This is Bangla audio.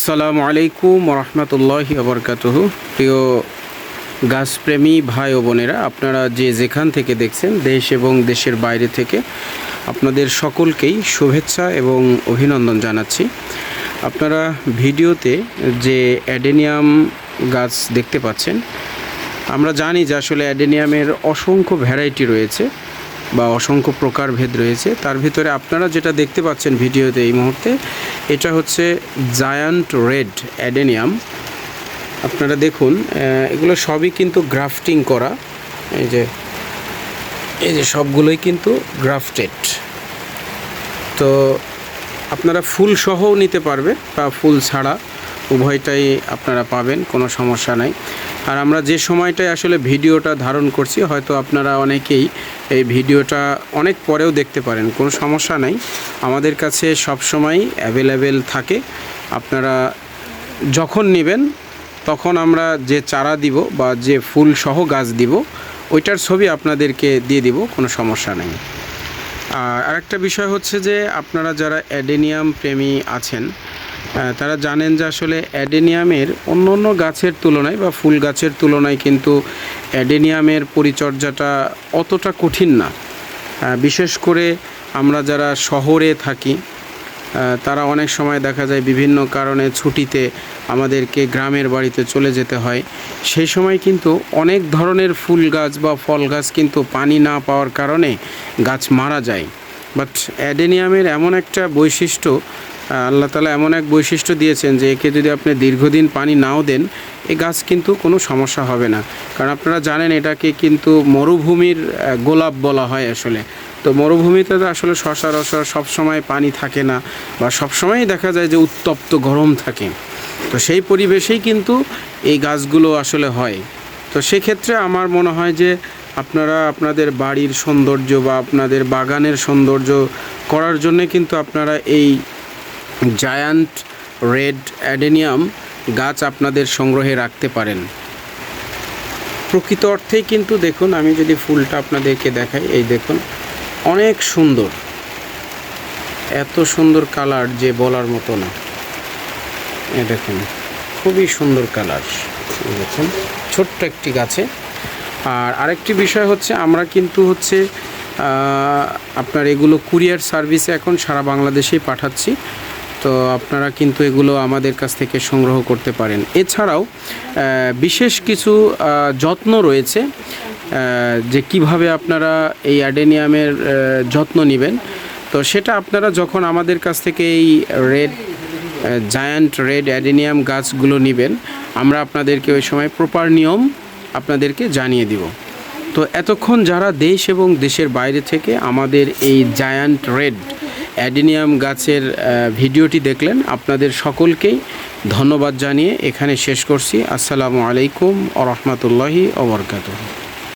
আসসালামু আলাইকুম রহমতুল্লাহি আবরকাতহ প্রিয় গাছপ্রেমী ভাই ও বোনেরা, আপনারা যে যেখান থেকে দেখছেন, দেশ এবং দেশের বাইরে থেকে, আপনাদের সকলকেই শুভেচ্ছা এবং অভিনন্দন জানাচ্ছি। আপনারা ভিডিওতে যে অ্যাডেনিয়াম গাছ দেখতে পাচ্ছেন, আমরা জানি যে আসলে অ্যাডেনিয়ামের অসংখ্য ভ্যারাইটি রয়েছে বা অসংখ্য প্রকারভেদ রয়েছে। তার ভিতরে আপনারা যেটা দেখতে পাচ্ছেন ভিডিওতে এই মুহূর্তে এটা হচ্ছে জায়ান্ট রেড অ্যাডেনিয়াম আপনারা দেখুন এগুলো সবই কিন্তু গ্রাফটিং করা। এই যে এই যে সবগুলোই কিন্তু গ্রাফটেড তো আপনারা ফুল সহও নিতে পারবে বা ফুল ছাড়া উভয়টাই আপনারা পাবেন, কোনো সমস্যা নাই। আর আমরা যে সময়টায় আসলে ভিডিওটা ধারণ করছি, হয়তো আপনারা অনেকেই এই ভিডিওটা অনেক পরেও দেখতে পারেন, কোনো সমস্যা নাই। আমাদের কাছে সবসময় অ্যাভেলেবেল থাকে। আপনারা যখন নেবেন, তখন আমরা যে চারা দিব বা যে ফুল সহ গাছ দিব, ওইটার ছবি আপনাদেরকে দিয়ে দিব, কোনো সমস্যা নেই। আর আরেকটা বিষয় হচ্ছে যে, আপনারা যারা অ্যাডেনিয়াম প্রেমী আছেন তারা জানেন যে আসলে অ্যাডেনিয়ামের অন্য অন্য গাছের তুলনায় বা ফুল গাছের তুলনায় কিন্তু অ্যাডেনিয়ামের পরিচর্যাটা অতটা কঠিন না। বিশেষ করে আমরা যারা শহরে থাকি তারা অনেক সময় দেখা যায় বিভিন্ন কারণে ছুটিতে আমাদেরকে গ্রামের বাড়িতে চলে যেতে হয়। সেই সময় কিন্তু অনেক ধরনের ফুল গাছ বা ফল গাছ কিন্তু পানি না পাওয়ার কারণে গাছ মারা যায়। বাট অ্যাডেনিয়ামের এমন একটা বৈশিষ্ট্য আল্লাহ তালা এমন এক বৈশিষ্ট্য দিয়েছেন যে একে যদি আপনি দীর্ঘদিন পানি নাও দেন এই গাছ কিন্তু কোনো সমস্যা হবে না। কারণ আপনারা জানেন এটাকে কিন্তু মরুভূমির গোলাপ বলা হয় আসলে। তো মরুভূমিতে তো আসলে সচরাচর সবসময় পানি থাকে না বা সবসময়ই দেখা যায় যে উত্তপ্ত গরম থাকে। তো সেই পরিবেশেই কিন্তু এই গাছগুলো আসলে হয়। তো সেক্ষেত্রে আমার মনে হয় যে আপনারা আপনাদের বাড়ির সৌন্দর্য বা আপনাদের বাগানের সৌন্দর্য করার জন্যে কিন্তু আপনারা এই জায়ান্ট রেড অ্যাডেনিয়াম গাছ আপনাদের সংগ্রহে রাখতে পারেন। প্রকৃত অর্থেই কিন্তু দেখুন, আমি যদি ফুলটা আপনাদেরকে দেখাই, এই দেখুন, অনেক সুন্দর। এত সুন্দর কালার যে বলার মতো না। এ দেখুন, খুবই সুন্দর কালার। দেখুন, ছোট্ট একটি গাছে। আর আরেকটি বিষয় হচ্ছে, আমরা কিন্তু হচ্ছে আপনার এগুলো কুরিয়ার সার্ভিসে এখন সারা বাংলাদেশেই পাঠাচ্ছি। তো আপনারা কিন্তু এগুলো আমাদের কাছ থেকে সংগ্রহ করতে পারেন। এছাড়াও বিশেষ কিছু যত্ন রয়েছে যে কীভাবে আপনারা এই অ্যাডেনিয়ামের যত্ন নেবেন। তো সেটা আপনারা যখন আমাদের কাছ থেকে এই রেড জায়ান্ট রেড অ্যাডেনিয়াম গাছগুলো নেবেন, আমরা আপনাদেরকে ওই সময় প্রপার নিয়ম আপনাদেরকে জানিয়ে দিব। তো এতক্ষণ যারা দেশ এবং দেশের বাইরে থেকে আমাদের এই জায়ান্ট রেড অ্যাডেনিয়াম গাছের ভিডিওটি দেখলেন। আপনাদের সকলকেই ধন্যবাদ জানিয়ে এখানে শেষ করছি। আসসালামু আলাইকুম ও রহমতুল্লাহি ওবরকাতুহ